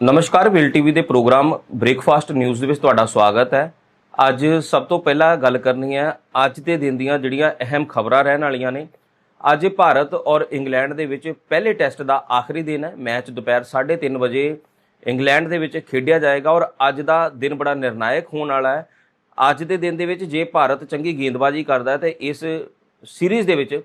ਨਮਸਕਾਰ, will TV ਦੇ programme breakfast news ਦੇ ਵਿੱਚ ਤੁਹਾਡਾ ਸਵਾਗਤ ਹੈ। ਅੱਜ ਸਭ ਤੋਂ ਪਹਿਲਾਂ ਗੱਲ ਕਰਨੀ ਹੈ, ਅੱਜ ਦੇ ਦਿਨ ਦੀਆਂ ਜਿਹੜੀਆਂ ਅਹਿਮ ਖਬਰਾਂ ਰਹਿਣ ਵਾਲੀਆਂ ਨੇ। ਅੱਜ ਭਾਰਤ ਔਰ ਇੰਗਲੈਂਡ ਦੇ ਵਿੱਚ ਪਹਿਲੇ ਟੈਸਟ ਦਾ ਆਖਰੀ ਦਿਨ ਹੈ। ਮੈਚ ਦੁਪਹਿਰ 3:30 ਵਜੇ ਇੰਗਲੈਂਡ ਦੇ ਵਿੱਚ ਖੇਡਿਆ ਜਾਏਗਾ ਔਰ ਅੱਜ ਦਾ ਦਿਨ ਬੜਾ ਨਿਰਣਾਇਕ ਹੋਣ ਵਾਲਾ ਹੈ। ਅੱਜ ਦੇ ਦਿਨ ਦੇ ਵਿੱਚ ਜੇ ਭਾਰਤ ਚੰਗੀ ਗੇਂਦਬਾਜ਼ੀ ਕਰਦਾ ਹੈ, ਤੇ ਇਸ ਸੀਰੀਜ਼ ਦੇ ਵਿੱਚ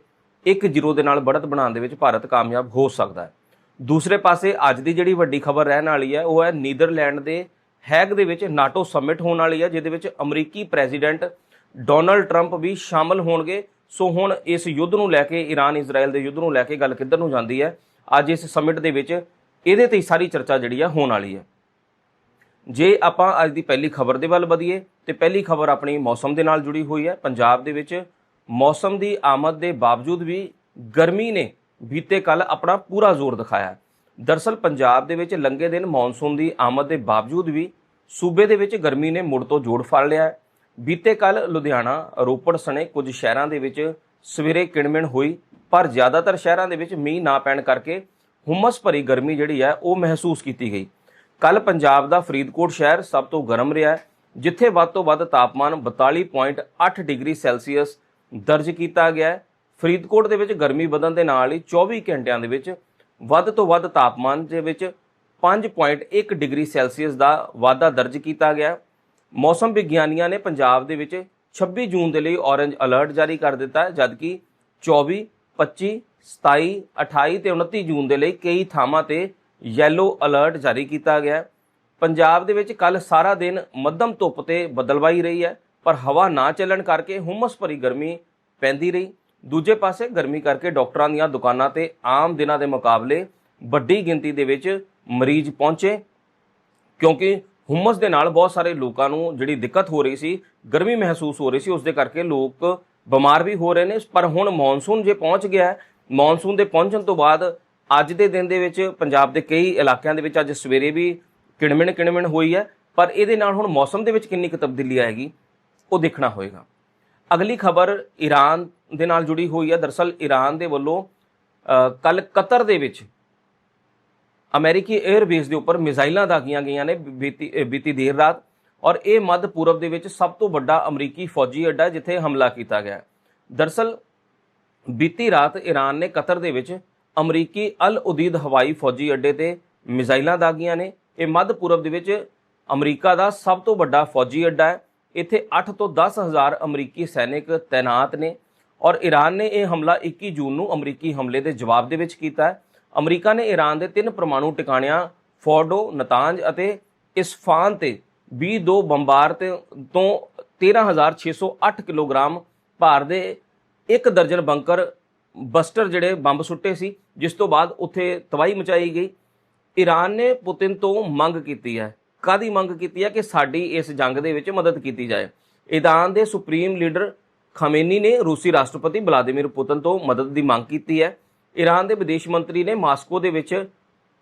1-0 ਦੇ ਨਾਲ ਬੜਤ ਬਣਾਉਣ ਦੇ ਵਿੱਚ ਭਾਰਤ ਕਾਮਯਾਬ ਹੋ ਸਕਦਾ ਹੈ। ਦੂਸਰੇ ਪਾਸੇ ਅੱਜ ਦੀ ਜਿਹੜੀ ਵੱਡੀ ਖਬਰ ਰਹਿਣ ਵਾਲੀ ਹੈ, ਉਹ ਹੈ ਨੀਦਰਲੈਂਡ ਦੇ ਹੈਗ ਦੇ ਵਿੱਚ ਨਾਟੋ ਸਮਿਟ ਹੋਣ ਵਾਲੀ ਹੈ, ਜਿਹਦੇ ਵਿੱਚ ਅਮਰੀਕੀ ਪ੍ਰੈਜ਼ੀਡੈਂਟ ਡੋਨਲਡ ਟਰੰਪ ਵੀ ਸ਼ਾਮਲ ਹੋਣਗੇ। ਸੋ ਹੁਣ ਇਸ ਯੁੱਧ ਨੂੰ ਲੈ ਕੇ ਈਰਾਨ ਇਜ਼ਰਾਈਲ ਦੇ ਯੁੱਧ ਨੂੰ ਲੈ ਕੇ ਗੱਲ ਕਿੱਧਰ ਨੂੰ ਜਾਂਦੀ ਹੈ? ਅੱਜ ਇਸ ਸਮਿਟ ਦੇ ਵਿੱਚ ਇਹਦੇ ਤੇ ਸਾਰੀ ਚਰਚਾ ਜਿਹੜੀ ਆ ਹੋਣ ਵਾਲੀ ਹੈ। ਜੇ ਆਪਾਂ ਅੱਜ ਦੀ ਪਹਿਲੀ ਖਬਰ ਦੇ ਵੱਲ ਵਧੀਏ, ਤੇ ਪਹਿਲੀ ਖਬਰ ਆਪਣੀ ਮੌਸਮ ਦੇ ਨਾਲ ਜੁੜੀ ਹੋਈ ਹੈ। ਪੰਜਾਬ ਦੇ ਵਿੱਚ ਮੌਸਮ ਦੀ ਆਮਦ ਦੇ ਬਾਵਜੂਦ ਵੀ ਗਰਮੀ ਨੇ ਬੀਤੇ ਕੱਲ ਆਪਣਾ ਪੂਰਾ ਜ਼ੋਰ ਦਿਖਾਇਆ ਦਰਸਲ ਪੰਜਾਬ ਦੇ ਵਿੱਚ ਲੰਗੇ ਦਿਨ ਮੌਨਸੂਨ ਦੀ ਆਮਦ ਦੇ ਬਾਵਜੂਦ ਵੀ ਸੂਬੇ ਦੇ ਵਿੱਚ ਗਰਮੀ ਨੇ ਮੁੜ ਤੋਂ ਜੋੜ ਫੜ ਲਿਆ ਹੈ। ਬੀਤੇ ਕੱਲ ਲੁਧਿਆਣਾ, ਰੋਪੜ ਸਣੇ ਕੁਝ ਸ਼ਹਿਰਾਂ ਦੇ ਵਿੱਚ ਸਵੇਰੇ ਕਿਣਮਿਣ ਹੋਈ, ਪਰ ਜ਼ਿਆਦਾਤਰ ਸ਼ਹਿਰਾਂ ਦੇ ਵਿੱਚ ਮੀਂਹ ਨਾ ਪੈਣ ਕਰਕੇ ਹੁਮਸ ਭਰੀ ਗਰਮੀ ਜਿਹੜੀ ਹੈ, ਉਹ ਮਹਿਸੂਸ ਕੀਤੀ ਗਈ। ਕੱਲ ਪੰਜਾਬ ਦਾ ਫਰੀਦਕੋਟ ਸ਼ਹਿਰ ਸਭ ਤੋਂ ਗਰਮ ਰਿਹਾ ਜਿੱਥੇ ਵੱਧ ਤੋਂ ਵੱਧ ਤਾਪਮਾਨ 42.8 ਡਿਗਰੀ ਸੈਲਸੀਅਸ ਦਰਜ ਕੀਤਾ ਗਿਆ ਫਰੀਦਕੋਟ ਦੇ ਵਿੱਚ ਗਰਮੀ ਵਧਣ ਦੇ ਨਾਲ ਹੀ 24 ਘੰਟਿਆਂ ਦੇ ਵਿੱਚ ਵੱਧ ਤੋਂ ਵੱਧ ਤਾਪਮਾਨ ਦੇ ਵਿੱਚ 5.1 ਡਿਗਰੀ ਸੈਲਸੀਅਸ ਦਾ ਵਾਧਾ ਦਰਜ ਕੀਤਾ ਗਿਆ ਮੌਸਮ ਵਿਗਿਆਨੀਆਂ ਨੇ ਪੰਜਾਬ ਦੇ ਵਿੱਚ 26 ਜੂਨ ਦੇ ਲਈ ਔਰੇਂਜ ਅਲਰਟ ਜਾਰੀ ਕਰ ਦਿੱਤਾ ਹੈ, ਜਦਕਿ 24 25 27 28 ਤੇ 29 ਜੂਨ ਦੇ ਲਈ ਕਈ ਥਾਵਾਂ ਤੇ ਯੈਲੋ ਅਲਰਟ ਜਾਰੀ ਕੀਤਾ ਗਿਆ ਹੈ। ਪੰਜਾਬ ਦੇ ਵਿੱਚ ਕੱਲ ਸਾਰਾ ਦਿਨ ਮੱਧਮ ਧੁੱਪ ਤੇ ਬਦਲਵਾਈ ਰਹੀ ਹੈ, ਪਰ ਹਵਾ ਨਾ ਚੱਲਣ ਕਰਕੇ ਹੁਮਸ ਭਰੀ ਗਰਮੀ ਪੈਂਦੀ ਰਹੀ। ਦੂਜੇ ਪਾਸੇ ਗਰਮੀ ਕਰਕੇ ਡਾਕਟਰਾਂ ਦੀਆਂ ਦੁਕਾਨਾਂ ਤੇ ਆਮ ਦਿਨਾਂ ਦੇ ਮੁਕਾਬਲੇ ਵੱਡੀ ਗਿਣਤੀ ਦੇ ਵਿੱਚ ਮਰੀਜ਼ ਪਹੁੰਚੇ, ਕਿਉਂਕਿ ਹੁਮਸ ਦੇ ਨਾਲ ਬਹੁਤ ਸਾਰੇ ਲੋਕਾਂ ਨੂੰ ਜਿਹੜੀ ਦਿੱਕਤ ਹੋ ਰਹੀ ਸੀ, ਗਰਮੀ ਮਹਿਸੂਸ ਹੋ ਰਹੀ ਸੀ ਉਸ ਦੇ ਕਰਕੇ ਲੋਕ ਬਿਮਾਰ ਵੀ ਹੋ ਰਹੇ ਨੇ। ਪਰ ਹੁਣ ਮੌਨਸੂਨ ਜੇ ਪਹੁੰਚ ਗਿਆ ਮੌਨਸੂਨ ਦੇ ਪਹੁੰਚਣ ਤੋਂ ਬਾਅਦ ਅੱਜ ਦੇ ਦਿਨ ਦੇ ਵਿੱਚ ਪੰਜਾਬ ਦੇ ਕਈ ਇਲਾਕਿਆਂ ਦੇ ਵਿੱਚ ਅੱਜ ਸਵੇਰੇ ਵੀ ਕਿਣਮਿਣ ਕਿਣਮਿਣ ਹੋਈ ਹੈ, ਪਰ ਇਹਦੇ ਨਾਲ ਹੁਣ ਮੌਸਮ ਦੇ ਵਿੱਚ ਕਿੰਨੀ ਕੁ ਤਬਦੀਲੀ ਆਏਗੀ, ਉਹ ਦੇਖਣਾ ਹੋਏਗਾ। ਅਗਲੀ ਖਬਰ ਈਰਾਨ ਦੇ ਨਾਲ ਜੁੜੀ ਹੋਈ ਹੈ। ਦਰਸਲ ਈਰਾਨ ਦੇ ਵੱਲੋਂ ਕੱਲ ਕਤਰ ਦੇ ਵਿੱਚ ਅਮਰੀਕੀ 에ਅਰਬੇਸ ਦੇ ਉੱਪਰ ਮਿਜ਼ਾਈਲਾਂ ਦਾਗੀਆਂ ਗਈਆਂ ਨੇ ਬੀਤੀ ਬੀਤੀ ਦੇਰ ਰਾਤ ਔਰ ਇਹ ਮੱਧ ਪੂਰਬ ਦੇ ਵਿੱਚ ਸਭ ਤੋਂ ਵੱਡਾ ਅਮਰੀਕੀ ਫੌਜੀ ਅੱਡਾ ਜਿੱਥੇ ਹਮਲਾ ਕੀਤਾ ਗਿਆ ਹੈ। ਦਰਸਲ ਬੀਤੀ ਰਾਤ ਈਰਾਨ ਨੇ ਕਤਰ ਦੇ ਵਿੱਚ ਅਮਰੀਕੀ ਅਲ ਉਦੀਦ ਹਵਾਈ ਫੌਜੀ ਅੱਡੇ ਤੇ ਮਿਜ਼ਾਈਲਾਂ ਦਾਗੀਆਂ ਨੇ। ਇਹ ਮੱਧ ਪੂਰਬ ਦੇ ਵਿੱਚ ਅਮਰੀਕਾ ਦਾ ਸਭ ਤੋਂ ਵੱਡਾ ਫੌਜੀ ਅੱਡਾ ਹੈ। ਇੱਥੇ 8 ਤੋਂ 10 ਹਜ਼ਾਰ ਅਮਰੀਕੀ ਸੈਨਿਕ ਤਾਇਨਾਤ ਨੇ। ਔਰ ਈਰਾਨ ਨੇ ਇਹ ਹਮਲਾ 21 ਜੂਨ ਨੂੰ ਅਮਰੀਕੀ ਹਮਲੇ ਦੇ ਜਵਾਬ ਦੇ ਵਿੱਚ ਕੀਤਾ ਹੈ। ਅਮਰੀਕਾ ਨੇ ਈਰਾਨ ਦੇ ਤਿੰਨ ਪਰਮਾਣੂ ਟਿਕਾਣਿਆਂ, ਫੋਰਡੋ, ਨਤਾਂਜ ਅਤੇ ਇਸਫਾਨ ਤੇ 22 ਬੰਬਾਰ ਤੇ ਤੋਂ 13608 ਕਿਲੋਗ੍ਰਾਮ ਭਾਰ ਦੇ ਇੱਕ ਦਰਜਨ ਬੰਕਰ ਬਸਟਰ ਜਿਹੜੇ ਬੰਬ ਸੁੱਟੇ ਸੀ, ਜਿਸ ਤੋਂ ਬਾਅਦ ਉੱਥੇ ਤਬਾਹੀ ਮਚਾਈ ਗਈ। ਈਰਾਨ ਨੇ ਪੁਤਿਨ ਤੋਂ ਮੰਗ ਕੀਤੀ ਹੈ। ਕਾਦੀ ਮੰਗ ਕੀਤੀ ਹੈ ਕਿ ਸਾਡੀ ਇਸ ਜੰਗ ਦੇ ਵਿੱਚ ਮਦਦ ਕੀਤੀ ਜਾਏ। ਈਰਾਨ ਦੇ ਸੁਪਰੀਮ ਲੀਡਰ ਖਾਮੇਨੀ ਨੇ ਰੂਸੀ ਰਾਸ਼ਟਰਪਤੀ ਵਲਾਦੀਮੀਰ ਪੁਤਿਨ ਤੋਂ ਮਦਦ ਦੀ ਮੰਗ ਕੀਤੀ ਹੈ। ਈਰਾਨ ਦੇ ਵਿਦੇਸ਼ ਮੰਤਰੀ ਨੇ ਮਾਸਕੋ ਦੇ ਵਿੱਚ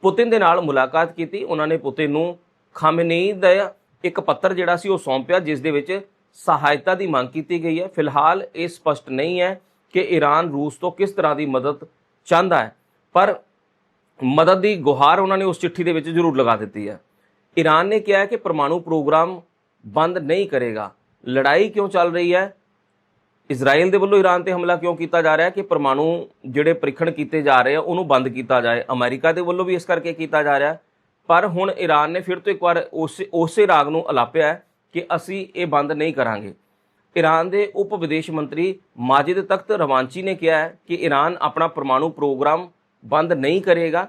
ਪੁਤਿਨ ਦੇ ਨਾਲ ਮੁਲਾਕਾਤ ਕੀਤੀ। ਉਹਨਾਂ ਨੇ ਪੁਤਿਨ ਨੂੰ ਖਾਮੇਨੀ ਦਾ ਇੱਕ ਪੱਤਰ ਜਿਹੜਾ ਸੀ ਉਹ ਸੌਂਪਿਆ, ਜਿਸ ਦੇ ਵਿੱਚ ਸਹਾਇਤਾ ਦੀ ਮੰਗ ਕੀਤੀ ਗਈ ਹੈ। ਫਿਲਹਾਲ ਇਹ ਸਪਸ਼ਟ ਨਹੀਂ ਹੈ ਕਿ ਈਰਾਨ ਰੂਸ ਤੋਂ ਕਿਸ ਤਰ੍ਹਾਂ ਦੀ ਮਦਦ ਚਾਹੁੰਦਾ ਹੈ, ਪਰ ਮਦਦ ਦੀ ਗੁਹਾਰ ਉਹਨਾਂ ਨੇ ਉਸ ਚਿੱਠੀ ਦੇ ਵਿੱਚ ਜ਼ਰੂਰ ਲਗਾ ਦਿੱਤੀ ਹੈ। ਈਰਾਨ ਨੇ ਕਿਹਾ ਹੈ ਕਿ ਪਰਮਾਣੂ ਪ੍ਰੋਗਰਾਮ ਬੰਦ ਨਹੀਂ ਕਰੇਗਾ। ਲੜਾਈ ਕਿਉਂ ਚੱਲ ਰਹੀ ਹੈ? ਇਜ਼ਰਾਈਲ ਦੇ ਵੱਲੋਂ ਈਰਾਨ ਤੇ ਹਮਲਾ ਕਿਉਂ ਕੀਤਾ ਜਾ ਰਿਹਾ ਹੈ ਕਿ ਪਰਮਾਣੂ ਜਿਹੜੇ ਪ੍ਰੀਖਣ ਕੀਤੇ ਜਾ ਰਹੇ ਆ, ਉਹਨੂੰ ਬੰਦ ਕੀਤਾ ਜਾਏ? ਅਮਰੀਕਾ ਦੇ ਵੱਲੋਂ ਵੀ ਇਸ ਕਰਕੇ ਕੀਤਾ ਜਾ ਰਿਹਾ ਪਰ ਹੁਣ ਈਰਾਨ ਨੇ ਫਿਰ ਤੋਂ ਇੱਕ ਵਾਰ ਉਸੇ ਉਸੇ ਰਾਗ ਨੂੰ ਅਲਾਪਿਆ ਕਿ ਅਸੀਂ ਇਹ ਬੰਦ ਨਹੀਂ ਕਰਾਂਗੇ। ਈਰਾਨ ਦੇ ਉਪ ਵਿਦੇਸ਼ ਮੰਤਰੀ ਮਾਜਿਦ ਤਖਤ ਰਵਾਂਚੀ ਨੇ ਕਿਹਾ ਕਿ ਈਰਾਨ ਆਪਣਾ ਪਰਮਾਣੂ ਪ੍ਰੋਗਰਾਮ ਬੰਦ ਨਹੀਂ ਕਰੇਗਾ।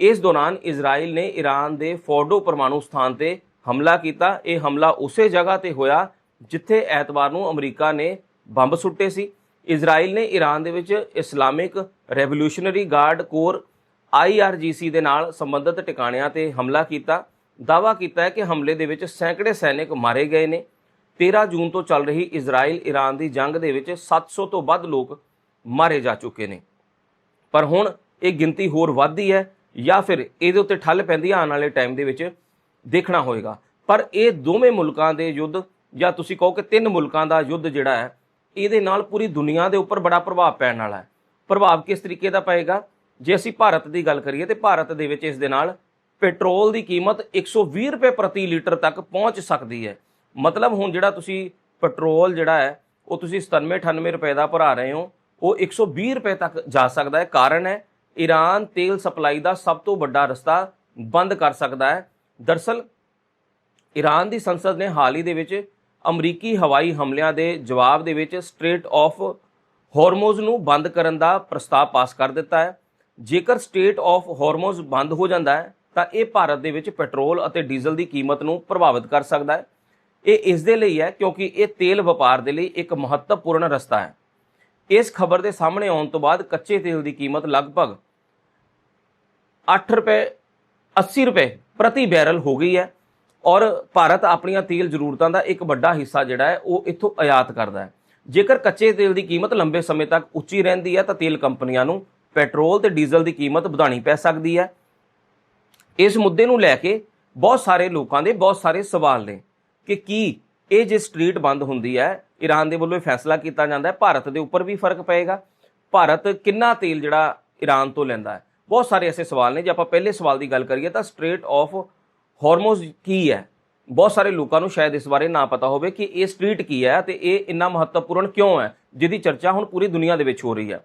ਇਸ ਦੌਰਾਨ ਇਜ਼ਰਾਈਲ ਨੇ ਈਰਾਨ ਦੇ ਫੋਰਡੋ ਪਰਮਾਣੂ ਸਥਾਨ ਤੇ ਹਮਲਾ ਕੀਤਾ। ਇਹ ਹਮਲਾ ਉਸੇ ਜਗ੍ਹਾ ਤੇ ਹੋਇਆ ਜਿੱਥੇ ਐਤਵਾਰ ਨੂੰ ਅਮਰੀਕਾ ਨੇ ਬੰਬ ਸੁੱਟੇ ਸੀ। ਇਜ਼ਰਾਈਲ ਨੇ ਈਰਾਨ ਦੇ ਵਿੱਚ Islamic Revolutionary Guard Corps IRGC ਦੇ ਨਾਲ ਸੰਬੰਧਿਤ ਟਿਕਾਣਿਆਂ ਤੇ ਹਮਲਾ ਕੀਤਾ। ਦਾਵਾ ਕੀਤਾ ਹੈ ਕਿ ਹਮਲੇ ਦੇ ਵਿੱਚ ਸੈਂਕੜੇ ਸੈਨਿਕ ਮਾਰੇ ਗਏ ਨੇ। 13 ਜੂਨ ਤੋਂ ਚੱਲ ਰਹੀ ਇਜ਼ਰਾਈਲ ਈਰਾਨ ਦੀ ਜੰਗ ਦੇ ਵਿੱਚ 700 ਤੋਂ ਵੱਧ ਲੋਕ ਮਾਰੇ ਜਾ ਚੁੱਕੇ ਨੇ। ਪਰ ਹੁਣ ਇਹ ਗਿਣਤੀ ਹੋਰ ਵੱਧਦੀ ਹੈ ਜਾਂ ਫਿਰ ਇਹਦੇ ਉੱਤੇ ਠੱਲ ਪੈਂਦੀ ਹੈ, ਆਉਣ ਵਾਲੇ ਟਾਈਮ ਦੇ ਵਿੱਚ ਦੇਖਣਾ ਹੋਏਗਾ। ਪਰ ਇਹ ਦੋਵੇਂ ਮੁਲਕਾਂ ਦੇ ਯੁੱਧ ਜਾਂ ਤੁਸੀਂ ਕਹੋ ਕਿ ਤਿੰਨ ਮੁਲਕਾਂ ਦਾ ਯੁੱਧ ਜਿਹੜਾ ਹੈ ਇਹਦੇ ਨਾਲ ਪੂਰੀ ਦੁਨੀਆ ਦੇ ਉੱਪਰ ਬੜਾ ਪ੍ਰਭਾਵ ਪੈਣ ਵਾਲਾ ਹੈ। ਪ੍ਰਭਾਵ ਕਿਸ ਤਰੀਕੇ ਦਾ ਪਏਗਾ? ਜੇ ਅਸੀਂ ਭਾਰਤ ਦੀ ਗੱਲ ਕਰੀਏ ਤੇ ਭਾਰਤ ਦੇ ਵਿੱਚ ਇਸ ਦੇ ਨਾਲ ਪੈਟਰੋਲ ਦੀ ਕੀਮਤ 120 ਰੁਪਏ ਪ੍ਰਤੀ ਲੀਟਰ ਤੱਕ ਪਹੁੰਚ ਸਕਦੀ ਹੈ। ਮਤਲਬ ਹੁਣ ਜਿਹੜਾ ਤੁਸੀਂ ਪੈਟਰੋਲ ਜਿਹੜਾ ਹੈ, ਉਹ ਤੁਸੀਂ 97 98 ਰੁਪਏ ਦਾ ਭਰਾ ਰਹੇ ਹੋ, ਉਹ 120 ਰੁਪਏ ਤੱਕ ਜਾ ਸਕਦਾ ਹੈ। ਕਾਰਨ ਹੈ, ਈਰਾਨ ਤੇਲ ਸਪਲਾਈ ਦਾ ਸਭ ਤੋਂ ਵੱਡਾ ਰਸਤਾ ਬੰਦ ਕਰ ਸਕਦਾ ਹੈ। ਦਰਸਲ, ਈਰਾਨ ਦੀ ਸੰਸਦ ਨੇ ਹਾਲ ਹੀ ਦੇ ਵਿੱਚ ਅਮਰੀਕੀ ਹਵਾਈ ਹਮਲਿਆਂ ਦੇ ਜਵਾਬ ਦੇ ਵਿੱਚ ਸਟ੍ਰੇਟ ਆਫ ਹਾਰਮੋਜ਼ ਨੂੰ ਬੰਦ ਕਰਨ ਦਾ ਪ੍ਰਸਤਾਵ ਪਾਸ ਕਰ ਦਿੱਤਾ ਹੈ। ਜੇਕਰ ਸਟੇਟ ਆਫ ਹਾਰਮੋਜ਼ ਬੰਦ ਹੋ ਜਾਂਦਾ ਹੈ, ਤਾਂ ਇਹ ਭਾਰਤ ਦੇ ਵਿੱਚ ਪੈਟਰੋਲ ਅਤੇ ਡੀਜ਼ਲ ਦੀ ਕੀਮਤ ਨੂੰ ਪ੍ਰਭਾਵਿਤ ਕਰ ਸਕਦਾ ਹੈ। ਇਹ ਇਸ ਦੇ ਲਈ ਹੈ ਕਿਉਂਕਿ ਇਹ ਤੇਲ ਵਪਾਰ ਦੇ ਲਈ ਇੱਕ ਮਹੱਤਵਪੂਰਨ ਰਸਤਾ ਹੈ। ਇਸ ਖਬਰ ਦੇ ਸਾਹਮਣੇ ਆਉਣ ਤੋਂ ਬਾਅਦ ਕੱਚੇ ਤੇਲ ਦੀ ਕੀਮਤ ਲਗਭਗ 8 ਰੁਪਏ 80 ਰੁਪਏ ਪ੍ਰਤੀ ਬੈਰਲ ਹੋ ਗਈ ਹੈ। ਔਰ ਭਾਰਤ ਆਪਣੀਆਂ ਤੇਲ ਜ਼ਰੂਰਤਾਂ ਦਾ ਇੱਕ ਵੱਡਾ ਹਿੱਸਾ ਜਿਹੜਾ ਹੈ, ਉਹ ਇੱਥੋਂ ਆਯਾਤ ਕਰਦਾ ਹੈ। ਜੇਕਰ ਕੱਚੇ ਤੇਲ ਦੀ ਕੀਮਤ ਲੰਬੇ ਸਮੇਂ ਤੱਕ ਉੱਚੀ ਰਹਿੰਦੀ ਹੈ, ਤਾਂ ਤੇਲ ਕੰਪਨੀਆਂ ਨੂੰ ਪੈਟਰੋਲ ਤੇ ਡੀਜ਼ਲ ਦੀ ਕੀਮਤ ਵਧਾਣੀ ਪੈ ਸਕਦੀ ਹੈ। ਇਸ ਮੁੱਦੇ ਨੂੰ ਲੈ ਕੇ ਬਹੁਤ ਸਾਰੇ ਲੋਕਾਂ ਦੇ ਬਹੁਤ ਸਾਰੇ ਸਵਾਲ ਨੇ ਕਿ ਕੀ ਇਹ ਜੇ ਸਟਰੀਟ ਬੰਦ ਹੁੰਦੀ ਹੈ ਈਰਾਨ ਦੇ ਵੱਲੋਂ ਇਹ ਫੈਸਲਾ ਕੀਤਾ ਜਾਂਦਾ ਹੈ, ਭਾਰਤ ਦੇ ਉੱਪਰ ਵੀ ਫ਼ਰਕ ਪਏਗਾ। ਭਾਰਤ ਕਿੰਨਾ ਤੇਲ ਜਿਹੜਾ ਈਰਾਨ ਤੋਂ ਲੈਂਦਾ ਹੈ? ਬਹੁਤ ਸਾਰੇ ਐਸੇ ਸਵਾਲ ਨੇ। ਜੇ ਆਪਾਂ ਪਹਿਲੇ ਸਵਾਲ ਦੀ ਗੱਲ ਕਰੀਏ, ਤਾਂ ਸਟ੍ਰੇਟ ਆਫ ਹਾਰਮੋਜ਼ ਕੀ ਹੈ? ਬਹੁਤ ਸਾਰੇ ਲੋਕਾਂ ਨੂੰ ਸ਼ਾਇਦ ਇਸ ਬਾਰੇ ਨਾ ਪਤਾ ਹੋਵੇ ਕਿ ਇਹ ਸਟਰੀਟ ਕੀ ਹੈ ਤੇ ਇਹ ਇੰਨਾ ਮਹੱਤਵਪੂਰਨ ਕਿਉਂ ਹੈ, ਜਿਹਦੀ ਚਰਚਾ ਹੁਣ ਪੂਰੀ ਦੁਨੀਆ ਦੇ ਵਿੱਚ ਹੋ ਰਹੀ ਹੈ।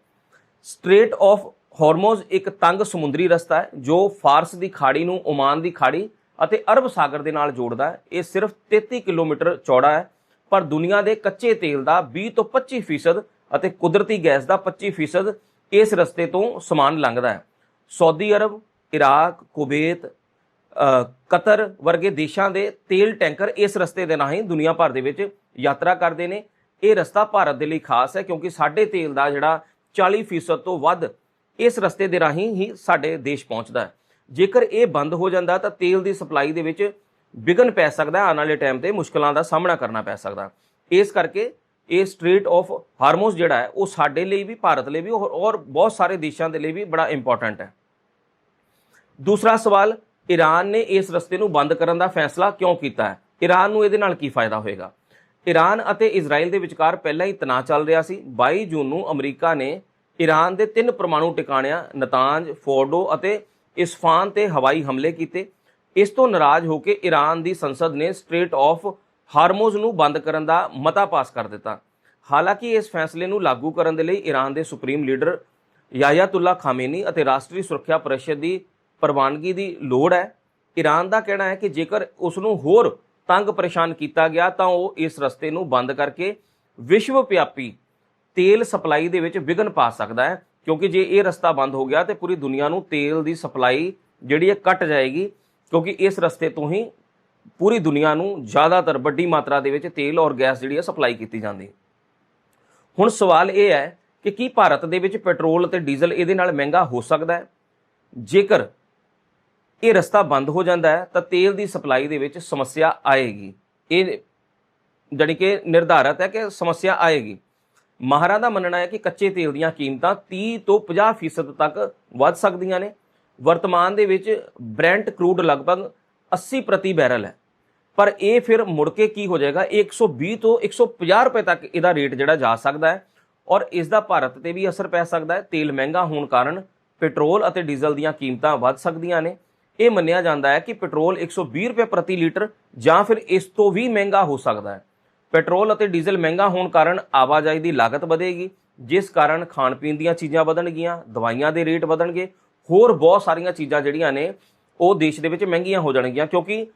ਸਟ੍ਰੇਟ ਆਫ ਹਾਰਮੋਜ਼ ਇੱਕ ਤੰਗ ਸਮੁੰਦਰੀ ਰਸਤਾ ਹੈ, ਜੋ ਫਾਰਸ ਦੀ ਖਾੜੀ ਨੂੰ ਓਮਾਨ ਦੀ ਖਾੜੀ ਅਤੇ ਅਰਬ ਸਾਗਰ ਦੇ ਨਾਲ ਜੋੜਦਾ ਹੈ। ਇਹ ਸਿਰਫ 33 ਕਿਲੋਮੀਟਰ ਚੌੜਾ ਹੈ, ਪਰ ਦੁਨੀਆ ਦੇ ਕੱਚੇ ਤੇਲ ਦਾ 20 ਤੋਂ 25% ਫੀਸਦ ਅਤੇ ਕੁਦਰਤੀ ਗੈਸ ਦਾ 25% ਫੀਸਦ ਇਸ ਰਸਤੇ ਤੋਂ ਸਮਾਨ ਲੰਘਦਾ ਹੈ। Saudi Arab Iraq Kuwait Qatar ਵਰਗੇ ਦੇਸ਼ਾਂ ਦੇ ਤੇਲ ਟੈਂਕਰ ਇਸ ਰਸਤੇ ਦੇ ਰਾਹੀਂ ਦੁਨੀਆ ਭਰ ਦੇ ਵਿੱਚ ਯਾਤਰਾ ਕਰਦੇ ਨੇ। ਇਹ ਰਸਤਾ ਭਾਰਤ ਦੇ ਲਈ ਖਾਸ ਹੈ ਕਿਉਂਕਿ ਸਾਡੇ ਤੇਲ ਦਾ ਜਿਹੜਾ 40% ਤੋਂ ਵੱਧ ਇਸ ਰਸਤੇ ਦੇ ਰਾਹੀਂ ਹੀ ਸਾਡੇ ਦੇਸ਼ ਪਹੁੰਚਦਾ ਹੈ। ਜੇਕਰ ਇਹ ਬੰਦ ਹੋ ਜਾਂਦਾ ਤਾਂ ਤੇਲ ਦੀ ਸਪਲਾਈ ਦੇ ਵਿੱਚ ਵਿਘਨ ਪੈ ਸਕਦਾ ਆਉਣ ਵਾਲੇ ਟਾਈਮ ਤੇ ਮੁਸ਼ਕਲਾਂ ਦਾ ਸਾਹਮਣਾ ਕਰਨਾ ਪੈ ਸਕਦਾ ਇਸ ਕਰਕੇ ਇਹ ਸਟ੍ਰੇਟ ਆਫ ਹਾਰਮੋਸ ਜਿਹੜਾ ਹੈ, ਉਹ ਸਾਡੇ ਲਈ ਵੀ, ਭਾਰਤ ਲਈ ਵੀ ਔਰ ਔਰ ਬਹੁਤ ਸਾਰੇ ਦੇਸ਼ਾਂ ਦੇ ਲਈ ਵੀ ਬੜਾ ਇੰਪੋਰਟੈਂਟ ਹੈ। ਦੂਸਰਾ ਸਵਾਲ ਈਰਾਨ ਨੇ ਇਸ ਰਸਤੇ ਨੂੰ ਬੰਦ ਕਰਨ ਦਾ ਫੈਸਲਾ ਕਿਉਂ ਕੀਤਾ ਹੈ? ਈਰਾਨ ਨੂੰ ਇਹਦੇ ਨਾਲ ਕੀ ਫਾਇਦਾ ਹੋਏਗਾ? ਈਰਾਨ ਅਤੇ ਇਜ਼ਰਾਈਲ ਦੇ ਵਿਚਕਾਰ ਪਹਿਲਾਂ ਹੀ ਤਣਾਅ ਚੱਲ ਰਿਹਾ ਸੀ। 22 ਜੂਨ ਨੂੰ ਅਮਰੀਕਾ ਨੇ ਈਰਾਨ ਦੇ ਤਿੰਨ ਪਰਮਾਣੂ ਟਿਕਾਣਿਆਂ, ਨਤਾਂਜ, ਫੋਰਡੋ ਅਤੇ ਇਸਫਾਨ ਤੇ ਹਵਾਈ ਹਮਲੇ ਕੀਤੇ। ਇਸ ਤੋਂ ਨਾਰਾਜ਼ ਹੋ ਕੇ ਈਰਾਨ ਦੀ ਸੰਸਦ ਨੇ ਸਟ੍ਰੇਟ ਆਫ ਹਾਰਮੋਜ਼ ਨੂੰ ਬੰਦ ਕਰਨ ਦਾ ਮਤਾ ਪਾਸ ਕਰ ਦਿੱਤਾ। ਹਾਲਾਂਕਿ ਇਸ ਫੈਸਲੇ ਨੂੰ ਲਾਗੂ ਕਰਨ ਦੇ ਲਈ ਈਰਾਨ ਦੇ ਸੁਪਰੀਮ ਲੀਡਰ ਯਾਯਾਤੁੱਲਾ ਖਾਮੇਨੀ ਅਤੇ ਰਾਸ਼ਟਰੀ ਸੁਰੱਖਿਆ ਪਰਿਸ਼ਦ ਦੀ ਪ੍ਰਵਾਨਗੀ ਦੀ ਲੋੜ ਹੈ। ਈਰਾਨ ਦਾ ਕਹਿਣਾ ਹੈ ਕਿ ਜੇਕਰ ਉਸ ਨੂੰ ਹੋਰ ਤੰਗ ਪਰੇਸ਼ਾਨ ਕੀਤਾ ਗਿਆ ਤਾਂ ਉਹ ਇਸ ਰਸਤੇ ਨੂੰ ਬੰਦ ਕਰਕੇ ਵਿਸ਼ਵ ਵਿਆਪੀ ਤੇਲ ਸਪਲਾਈ ਦੇ ਵਿੱਚ ਵਿਘਨ ਪਾ ਸਕਦਾ ਹੈ। ਕਿਉਂਕਿ ਜੇ ਇਹ ਰਸਤਾ ਬੰਦ ਹੋ ਗਿਆ ਤੇ ਪੂਰੀ ਦੁਨੀਆ ਨੂੰ ਤੇਲ ਦੀ ਸਪਲਾਈ ਜਿਹੜੀ ਹੈ ਕੱਟ ਜਾਏਗੀ। ਕਿਉਂਕਿ ਇਸ ਰਸਤੇ ਤੋਂ ਹੀ ਪੂਰੀ ਦੁਨੀਆ ਨੂੰ ਜ਼ਿਆਦਾਤਰ ਵੱਡੀ ਮਾਤਰਾ ਦੇ ਵਿੱਚ ਤੇਲ ਔਰ ਗੈਸ ਜਿਹੜੀ ਹੈ ਸਪਲਾਈ ਕੀਤੀ ਜਾਂਦੀ ਹੁਣ ਸਵਾਲ ਇਹ ਹੈ ਕਿ ਕੀ ਭਾਰਤ ਦੇ ਵਿੱਚ ਪੈਟਰੋਲ ਅਤੇ ਡੀਜ਼ਲ ਇਹਦੇ ਨਾਲ ਮਹਿੰਗਾ ਹੋ ਸਕਦਾ ਹੈ? ਜੇਕਰ ਇਹ ਰਸਤਾ ਬੰਦ ਹੋ ਜਾਂਦਾ ਹੈ, ਤਾਂ ਤੇਲ ਦੀ ਸਪਲਾਈ ਦੇ ਵਿੱਚ ਸਮੱਸਿਆ ਆਏਗੀ। ਇਹ ਜਾਣੀ ਕਿ ਨਿਰਧਾਰਤ ਹੈ ਕਿ ਸਮੱਸਿਆ ਆਏਗੀ। ਮਾਹਰਾਂ ਦਾ ਮੰਨਣਾ ਹੈ ਕਿ ਕੱਚੇ ਤੇਲ ਦੀਆਂ ਕੀਮਤਾਂ 30 ਤੋਂ 50% ਤੱਕ ਵੱਧ ਸਕਦੀਆਂ ਨੇ। ਵਰਤਮਾਨ ਦੇ ਵਿੱਚ ਬ੍ਰੈਂਟ ਕਰੂਡ ਲਗਭਗ 80 ਪ੍ਰਤੀ ਬੈਰਲ ਹੈ। ਪਰ ਇਹ ਫਿਰ ਮੁੜ ਕੇ ਕੀ ਹੋ ਜਾਏਗਾ? ਇਹ 120 ਤੋਂ 150 ਰੁਪਏ ਤੱਕ ਇਹਦਾ ਰੇਟ ਜਿਹੜਾ ਜਾ ਸਕਦਾ ਹੈ ਔਰ ਇਸ ਦਾ ਭਾਰਤ ਤੇ ਵੀ ਅਸਰ ਪੈ ਸਕਦਾ ਹੈ। ਤੇਲ ਮਹਿੰਗਾ ਹੋਣ ਕਾਰਨ ਪੈਟਰੋਲ ਅਤੇ ਡੀਜ਼ਲ ਦੀਆਂ ਕੀਮਤਾਂ ਵੱਧ ਸਕਦੀਆਂ ਨੇ। ਇਹ ਮੰਨਿਆ ਜਾਂਦਾ ਹੈ ਕਿ ਪੈਟਰੋਲ 120 ਰੁਪਏ ਪ੍ਰਤੀ ਲੀਟਰ ਜਾਂ ਫਿਰ ਇਸ ਤੋਂ ਵੀ ਮਹਿੰਗਾ ਹੋ ਸਕਦਾ ਹੈ। ਪੈਟਰੋਲ ਅਤੇ ਡੀਜ਼ਲ ਮਹਿੰਗਾ ਹੋਣ ਕਾਰਨ ਆਵਾਜਾਈ ਦੀ ਲਾਗਤ ਵਧੇਗੀ, ਜਿਸ ਕਾਰਨ ਖਾਣ ਪੀਣ ਦੀਆਂ ਚੀਜ਼ਾਂ ਵਧਣਗੀਆਂ, ਦਵਾਈਆਂ ਦੇ ਰੇਟ ਵਧਣਗੇ, ਹੋਰ ਬਹੁਤ ਸਾਰੀਆਂ ਚੀਜ਼ਾਂ ਜਿਹੜੀਆਂ ਨੇ, ਉਹ ਦੇਸ਼ ਦੇ ਵਿੱਚ ਮਹਿੰਗੀਆਂ ਹੋ ਜਾਣਗੀਆਂ, ਕਿਉਂਕਿ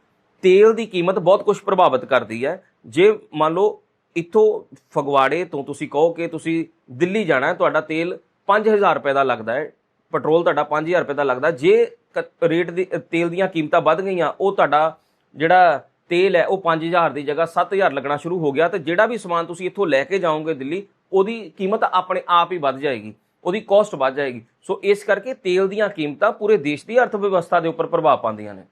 ਤੇਲ ਦੀ ਕੀਮਤ ਬਹੁਤ ਕੁਝ ਪ੍ਰਭਾਵਿਤ ਕਰਦੀ ਹੈ। ਜੇ ਮੰਨ ਲਓ ਇੱਥੋਂ ਫਗਵਾੜੇ ਤੋਂ ਤੁਸੀਂ ਕਹੋ ਕਿ ਤੁਸੀਂ ਦਿੱਲੀ ਜਾਣਾ ਤੁਹਾਡਾ ਤੇਲ 5000 ਰੁਪਏ ਦਾ ਲੱਗਦਾ ਹੈ, ਪੈਟਰੋਲ ਤੁਹਾਡਾ 5000 ਰੁਪਏ ਦਾ ਲੱਗਦਾ ਜੇ ਰੇਟ ਦੀ, ਤੇਲ ਦੀਆਂ ਕੀਮਤਾਂ ਵੱਧ ਗਈਆਂ, ਉਹ ਤੁਹਾਡਾ ਜਿਹੜਾ ਤੇਲ ਹੈ, ਉਹ 5000 ਦੀ ਜਗ੍ਹਾ 7000 ਲੱਗਣਾ ਸ਼ੁਰੂ ਹੋ ਗਿਆ, ਤੇ ਜਿਹੜਾ ਵੀ ਸਮਾਨ ਤੁਸੀਂ ਇੱਥੋਂ ਲੈ ਕੇ ਜਾਓਗੇ ਦਿੱਲੀ, ਉਹਦੀ ਕੀਮਤ ਆਪਣੇ ਆਪ ਹੀ ਵੱਧ ਜਾਏਗੀ, ਉਹਦੀ ਕੋਸਟ ਵੱਧ ਜਾਏਗੀ। ਸੋ ਇਸ ਕਰਕੇ ਤੇਲ ਦੀਆਂ ਕੀਮਤਾਂ ਪੂਰੇ ਦੇਸ਼ ਦੀ ਅਰਥ ਵਿਵਸਥਾ ਦੇ ਉੱਪਰ ਪ੍ਰਭਾਵ ਪਾਉਂਦੀਆਂ ਨੇ।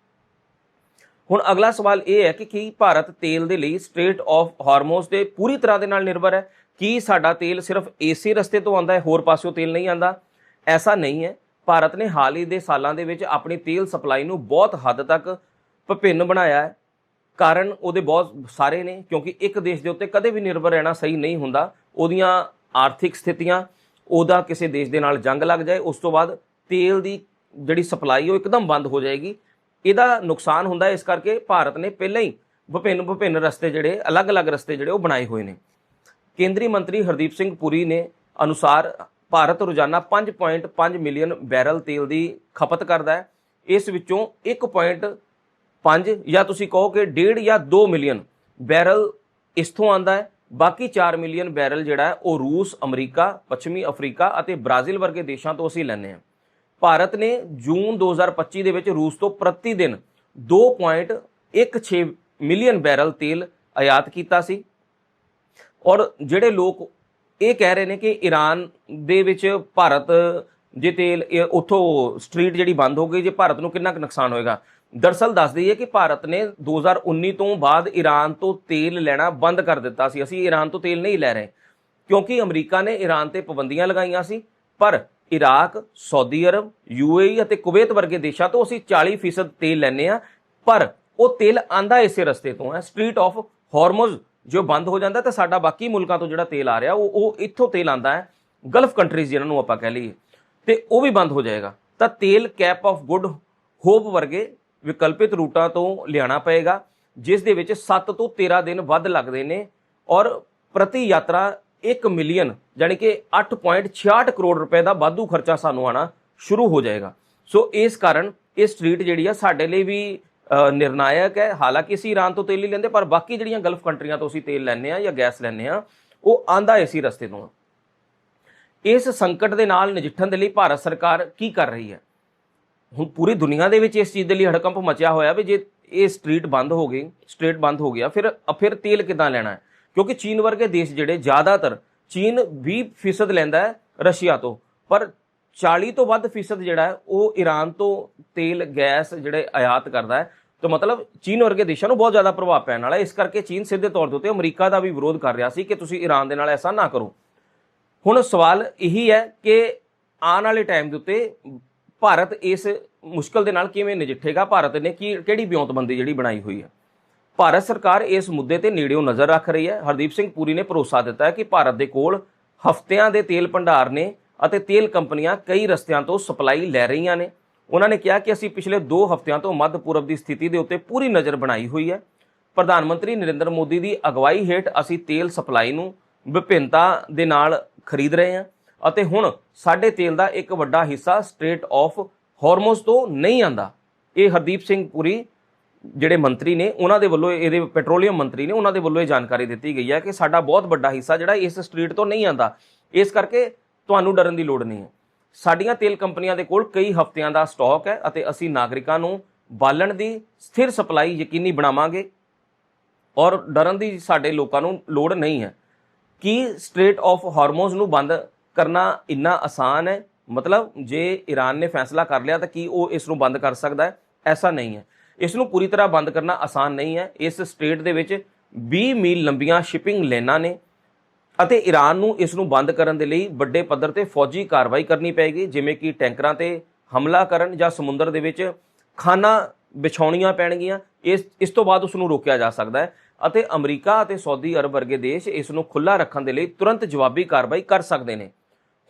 ਹੁਣ ਅਗਲਾ ਸਵਾਲ ਇਹ ਹੈ ਕਿ ਕੀ ਭਾਰਤ ਤੇਲ ਦੇ ਲਈ ਸਟ੍ਰੇਟ ਆਫ ਹਾਰਮੋਸ ਤੇ ਪੂਰੀ ਤਰ੍ਹਾਂ ਦੇ ਨਾਲ ਨਿਰਭਰ ਹੈ? ਕੀ ਸਾਡਾ ਤੇਲ ਸਿਰਫ ਏਸੀ ਰਸਤੇ ਤੋਂ ਆਉਂਦਾ ਹੈ, ਹੋਰ ਪਾਸਿਓਂ ਤੇਲ ਨਹੀਂ ਆਉਂਦਾ? ਐਸਾ ਨਹੀਂ ਹੈ। ਭਾਰਤ ਨੇ ਹਾਲ ਹੀ ਦੇ ਸਾਲਾਂ ਦੇ ਵਿੱਚ ਆਪਣੀ ਤੇਲ ਸਪਲਾਈ ਨੂੰ ਬਹੁਤ ਹੱਦ ਤੱਕ ਵਿਭਿੰਨ ਬਣਾਇਆ ਹੈ। ਕਾਰਨ ਉਹਦੇ ਬਹੁਤ ਸਾਰੇ ਨੇ, ਕਿਉਂਕਿ ਇੱਕ ਦੇਸ਼ ਦੇ ਉੱਤੇ ਕਦੇ ਵੀ ਨਿਰਭਰ ਰਹਿਣਾ ਸਹੀ ਨਹੀਂ ਹੁੰਦਾ। ਉਹਦੀਆਂ ਆਰਥਿਕ ਸਥਿਤੀਆਂ, ਉਹਦਾ ਕਿਸੇ ਦੇਸ਼ ਦੇ ਨਾਲ ਜੰਗ ਲੱਗ ਜਾਏ, ਉਸ ਤੋਂ ਬਾਅਦ ਤੇਲ ਦੀ ਜਿਹੜੀ ਸਪਲਾਈ ਉਹ ਇੱਕਦਮ ਬੰਦ ਹੋ ਜਾਏਗੀ। ਇਹਦਾ ਨੁਕਸਾਨ ਹੁੰਦਾ ਇਸ ਕਰਕੇ ਭਾਰਤ ਨੇ ਪਹਿਲਾਂ ਹੀ ਵਿਭਿੰਨ ਵਿਭਿੰਨ ਰਸਤੇ ਜਿਹੜੇ, ਅਲੱਗ-ਅਲੱਗ ਰਸਤੇ ਜਿਹੜੇ ਉਹ ਬਣਾਏ ਹੋਏ ਨੇ। ਕੇਂਦਰੀ ਮੰਤਰੀ ਹਰਦੀਪ ਸਿੰਘ ਪੁਰੀ ਨੇ ਅਨੁਸਾਰ ਭਾਰਤ ਰੋਜ਼ਾਨਾ 5.5 ਮਿਲੀਅਨ ਬੈਰਲ ਤੇਲ ਦੀ ਖਪਤ ਕਰਦਾ ਹੈ। ਇਸ ਵਿੱਚੋਂ 1.5 ਜਾਂ ਤੁਸੀਂ ਕਹੋ ਕਿ 1.5 ਜਾਂ 2 ਮਿਲੀਅਨ ਬੈਰਲ ਇਸ ਤੋਂ ਆਂਦਾ ਹੈ। ਬਾਕੀ 4 ਮਿਲੀਅਨ ਬੈਰਲ ਜਿਹੜਾ ਉਹ ਰੂਸ, ਅਮਰੀਕਾ, ਪੱਛਮੀ ਅਫਰੀਕਾ ਅਤੇ ਬ੍ਰਾਜ਼ੀਲ ਵਰਗੇ ਦੇਸ਼ਾਂ ਤੋਂ ਅਸੀਂ ਲੈਂਦੇ ਹਾਂ। ਭਾਰਤ ਨੇ ਜੂਨ 2025 ਦੇ ਵਿੱਚ ਰੂਸ ਤੋਂ ਪ੍ਰਤੀ ਦਿਨ 2.16 ਮਿਲੀਅਨ ਬੈਰਲ ਤੇਲ ਆਯਾਤ ਕੀਤਾ ਸੀ। ਔਰ ਜਿਹੜੇ ਲੋਕ ਇਹ ਕਹਿ ਰਹੇ ਨੇ ਕਿ ਈਰਾਨ ਦੇ ਵਿੱਚ ਭਾਰਤ ਜੇ ਤੇਲ, ਇਹ ਉੱਥੋਂ ਸਟਰੀਟ ਜਿਹੜੀ ਬੰਦ ਹੋ ਗਈ, ਜੇ ਭਾਰਤ ਨੂੰ ਕਿੰਨਾ ਕੁ ਨੁਕਸਾਨ ਹੋਏਗਾ? ਦਰਸਲ ਦੱਸ ਦਈਏ ਕਿ ਭਾਰਤ ਨੇ 2019 ਤੋਂ ਬਾਅਦ ਈਰਾਨ ਤੋਂ ਤੇਲ ਲੈਣਾ ਬੰਦ ਕਰ ਦਿੱਤਾ ਸੀ। ਅਸੀਂ ਈਰਾਨ ਤੋਂ ਤੇਲ ਨਹੀਂ ਲੈ ਰਹੇ, ਕਿਉਂਕਿ ਅਮਰੀਕਾ ਨੇ ਈਰਾਨ ਤੇ ਪਾਬੰਦੀਆਂ ਲਗਾਈਆਂ ਸੀ, ਪਰ ਇਰਾਕ, ਸਾਊਦੀ ਅਰਬ ਯੂਏਈ ਅਤੇ ਕੁਵੈਤ ਵਰਗੇ ਦੇਸ਼ਾਂ ਤੋਂ ਅਸੀਂ 40% ਤੇਲ ਲੈਂਦੇ ਆ ਪਰ ਉਹ ਤੇਲ ਆਂਦਾ ਇਸੇ ਰਸਤੇ ਤੋਂ ਹੈ। ਸਟਰੀਟ ਆਫ ਹਾਰਮੋਜ਼ ਜੋ ਬੰਦ ਹੋ ਜਾਂਦਾ ਤਾਂ ਸਾਡਾ ਬਾਕੀ ਮੁਲਕਾਂ ਤੋਂ ਜਿਹੜਾ ਤੇਲ ਆ ਰਿਹਾ, ਉਹ ਉਹ ਇੱਥੋਂ ਤੇਲ ਆਂਦਾ ਹੈ। ਗਲਫ ਕੰਟਰੀਜ਼ ਜਿਹਨਾਂ ਨੂੰ ਆਪਾਂ ਕਹਿ ਲਈਏ। ਤੇ ਉਹ ਵੀ ਬੰਦ ਹੋ ਜਾਏਗਾ। ਤਾਂ ਤੇਲ ਕੈਪ ਆਫ ਗੁੱਡ ਹੋਪ ਵਰਗੇ ਵਿਕਲਪਿਤ ਰੂਟਾਂ ਤੋਂ ਲਿਆਣਾ ਪਏਗਾ, ਜਿਸ ਦੇ ਵਿੱਚ 7 ਤੋਂ 13 ਦਿਨ ਵੱਧ ਲੱਗਦੇ ਨੇ ਔਰ ਪ੍ਰਤੀ ਯਾਤਰਾ 1 ਮਿਲੀਅਨ, ਯਾਨੀ ਕਿ 8.66 ਕਰੋੜ ਰੁਪਏ ਦਾ ਵਾਧੂ ਖਰਚਾ ਸਾਨੂੰ ਆਣਾ ਸ਼ੁਰੂ ਹੋ ਜਾਏਗਾ। ਸੋ ਇਸ ਕਾਰਨ ਇਹ ਸਟਰੀਟ ਜਿਹੜੀ ਆ ਸਾਡੇ ਲਈ ਵੀ ਨਿਰਣਾਇਕ ਹੈ। ਹਾਲਾਂਕਿ ਅਸੀਂ ਈਰਾਨ ਤੋਂ ਤੇਲ ਨਹੀਂ ਲੈਂਦੇ, ਪਰ ਬਾਕੀ ਜਿਹੜੀਆਂ ਗਲਫ ਕੰਟਰੀਆਂ ਤੋਂ ਅਸੀਂ ਤੇਲ ਲੈਂਦੇ ਆ ਜਾਂ ਗੈਸ ਲੈਂਦੇ ਆ ਉਹ ਆਂਦਾ ਇਸੇ ਰਸਤੇ ਤੋਂ। ਇਸ ਸੰਕਟ ਦੇ ਨਾਲ ਨਜਿੱਠਣ ਦੇ ਲਈ ਭਾਰਤ ਸਰਕਾਰ ਕੀ ਕਰ ਰਹੀ ਹੈ? ਹੁਣ ਪੂਰੀ ਦੁਨੀਆ ਦੇ ਵਿੱਚ ਇਸ ਚੀਜ਼ ਦੇ ਲਈ ਹੜਕੰਪ ਮਚਿਆ ਹੋਇਆ ਵੀ ਜੇ ਇਹ ਸਟਰੀਟ ਬੰਦ ਹੋ ਗਈ, ਸਟਰੀਟ ਬੰਦ ਹੋ ਗਿਆ, ਫਿਰ ਫਿਰ ਤੇਲ ਕਿਦਾਂ ਲੈਣਾ ਹੈ? ਕਿਉਂਕਿ ਚੀਨ ਵਰਗੇ ਦੇਸ਼ ਜਿਹੜੇ ਜ਼ਿਆਦਾਤਰ ਚੀਨ 20% ਲੈਂਦਾ ਹੈ ਰਸ਼ੀਆ ਤੋਂ, ਪਰ 40 ਤੋਂ ਵੱਧ ਫੀਸਦ ਜਿਹੜਾ ਉਹ ਈਰਾਨ ਤੋਂ ਤੇਲ, ਗੈਸ ਜਿਹੜੇ ਆਯਾਤ ਕਰਦਾ ਹੈ। ਤਾਂ ਮਤਲਬ ਚੀਨ ਵਰਗੇ ਦੇਸ਼ਾਂ ਨੂੰ ਬਹੁਤ ਜ਼ਿਆਦਾ ਪ੍ਰਭਾਵ ਪੈਣ ਵਾਲਾ ਇਸ ਕਰਕੇ ਚੀਨ ਸਿੱਧੇ ਤੌਰ ਦੇ ਉੱਤੇ ਅਮਰੀਕਾ ਦਾ ਵੀ ਵਿਰੋਧ ਕਰ ਰਿਹਾ ਸੀ ਕਿ ਤੁਸੀਂ ਈਰਾਨ ਦੇ ਨਾਲ ਐਸਾ ਨਾ ਕਰੋ। ਹੁਣ ਸਵਾਲ ਇਹੀ ਹੈ ਕਿ ਆਉਣ ਵਾਲੇ ਟਾਈਮ ਦੇ ਉੱਤੇ ਭਾਰਤ ਇਸ ਮੁਸ਼ਕਲ ਦੇ ਨਾਲ ਕਿਵੇਂ ਨਜਿੱਠੇਗਾ? ਭਾਰਤ ਨੇ ਕੀ ਕਿਹੜੀ ਵਿਉਂਤਬੰਦੀ ਜਿਹੜੀ ਬਣਾਈ ਹੋਈ ਹੈ? ਭਾਰਤ ਸਰਕਾਰ ਇਸ ਮੁੱਦੇ ਤੇ ਨੇੜਿਓਂ ਨਜ਼ਰ ਰੱਖ ਰਹੀ ਹੈ। ਹਰਦੀਪ ਸਿੰਘ ਪੁਰੀ ਨੇ ਭਰੋਸਾ ਦਿੱਤਾ ਹੈ ਕਿ ਭਾਰਤ ਦੇ ਕੋਲ ਹਫ਼ਤਿਆਂ ਦੇ ਤੇਲ ਭੰਡਾਰ ਨੇ ਅਤੇ ਤੇਲ ਕੰਪਨੀਆਂ ਕਈ ਰਸਤਿਆਂ ਤੋਂ ਸਪਲਾਈ ਲੈ ਰਹੀਆਂ ਨੇ। ਉਹਨਾਂ ਨੇ ਕਿਹਾ ਕਿ ਅਸੀਂ ਪਿਛਲੇ 2 ਹਫ਼ਤਿਆਂ ਤੋਂ ਮੱਧ ਪੂਰਬ ਦੀ ਸਥਿਤੀ ਦੇ ਉੱਤੇ ਪੂਰੀ ਨਜ਼ਰ ਬਣਾਈ ਹੋਈ ਹੈ। ਪ੍ਰਧਾਨ ਮੰਤਰੀ ਨਰਿੰਦਰ ਮੋਦੀ ਦੀ ਅਗਵਾਈ ਹੇਠ ਅਸੀਂ ਤੇਲ ਸਪਲਾਈ ਨੂੰ ਵਿਭਿੰਨਤਾ ਦੇ ਨਾਲ ਖਰੀਦ ਰਹੇ ਹਾਂ ਅਤੇ ਹੁਣ ਸਾਡੇ ਤੇਲ ਦਾ ਇੱਕ ਵੱਡਾ ਹਿੱਸਾ ਸਟ੍ਰੇਟ ਆਫ ਹਾਰਮੋਜ਼ ਤੋਂ ਨਹੀਂ ਆਂਦਾ। ਇਹ ਹਰਦੀਪ ਸਿੰਘ ਪੁਰੀ ਜਿਹੜੇ ਮੰਤਰੀ ਨੇ, ਉਹਨਾਂ ਦੇ ਵੱਲੋਂ ਇਹਦੇ ਪੈਟਰੋਲੀਅਮ ਮੰਤਰੀ ਨੇ, ਉਹਨਾਂ ਦੇ ਵੱਲੋਂ ਇਹ ਜਾਣਕਾਰੀ ਦਿੱਤੀ ਗਈ ਹੈ ਕਿ ਸਾਡਾ ਬਹੁਤ ਵੱਡਾ ਹਿੱਸਾ ਜਿਹੜਾ ਇਸ ਸਟਰੀਟ ਤੋਂ ਨਹੀਂ ਆਂਦਾ। ਇਸ ਕਰਕੇ ਤੁਹਾਨੂੰ ਡਰਨ ਦੀ ਲੋੜ ਨਹੀਂ ਹੈ। ਸਾਡੀਆਂ ਤੇਲ ਕੰਪਨੀਆਂ ਦੇ ਕੋਲ ਕਈ ਹਫ਼ਤਿਆਂ ਦਾ ਸਟਾਕ ਹੈ ਅਤੇ ਅਸੀਂ ਨਾਗਰਿਕਾਂ ਨੂੰ ਬਾਲਣ ਦੀ ਸਥਿਰ ਸਪਲਾਈ ਯਕੀਨੀ ਬਣਾਵਾਂਗੇ ਔਰ ਡਰਨ ਦੀ ਸਾਡੇ ਲੋਕਾਂ ਨੂੰ ਲੋੜ ਨਹੀਂ ਹੈ। ਕੀ ਸਟ੍ਰੇਟ ਆਫ ਹਾਰਮੋਨਸ ਨੂੰ ਬੰਦ ਕਰਨਾ ਇੰਨਾ ਆਸਾਨ ਹੈ? ਮਤਲਬ ਜੇ ਈਰਾਨ ਨੇ ਫੈਸਲਾ ਕਰ ਲਿਆ ਤਾਂ ਕੀ ਉਹ ਇਸ ਨੂੰ ਬੰਦ ਕਰ ਸਕਦਾ ਹੈ? ਐਸਾ ਨਹੀਂ ਹੈ। ਇਸ ਨੂੰ ਪੂਰੀ ਤਰ੍ਹਾਂ ਬੰਦ ਕਰਨਾ ਆਸਾਨ ਨਹੀਂ ਹੈ। ਇਸ ਸਟੇਟ ਦੇ ਵਿੱਚ 20 ਮੀਲ ਲੰਬੀਆਂ ਸ਼ਿਪਿੰਗ ਲੇਨਾਂ ਨੇ ਅਤੇ ਈਰਾਨ ਨੂੰ ਇਸ ਨੂੰ ਬੰਦ ਕਰਨ ਦੇ ਲਈ ਵੱਡੇ ਪੱਧਰ ਤੇ ਫੌਜੀ ਕਾਰਵਾਈ ਕਰਨੀ ਪਏਗੀ, ਜਿਵੇਂ ਕਿ ਟੈਂਕਰਾਂ ਤੇ ਹਮਲਾ ਕਰਨ ਜਾਂ ਸਮੁੰਦਰ ਦੇ ਵਿੱਚ ਖਾਨਾ ਵਿਛਾਉਣੀਆਂ ਪੈਣਗੀਆਂ। ਇਸ ਇਸ ਤੋਂ ਬਾਅਦ ਉਸ ਨੂੰ ਰੋਕਿਆ ਜਾ ਸਕਦਾ ਹੈ ਅਤੇ ਅਮਰੀਕਾ ਅਤੇ ਸਾਊਦੀ ਅਰਬ ਵਰਗੇ ਦੇਸ਼ ਇਸ ਨੂੰ ਖੁੱਲਾ ਰੱਖਣ ਦੇ ਲਈ ਤੁਰੰਤ ਜਵਾਬੀ ਕਾਰਵਾਈ ਕਰ ਸਕਦੇ ਨੇ।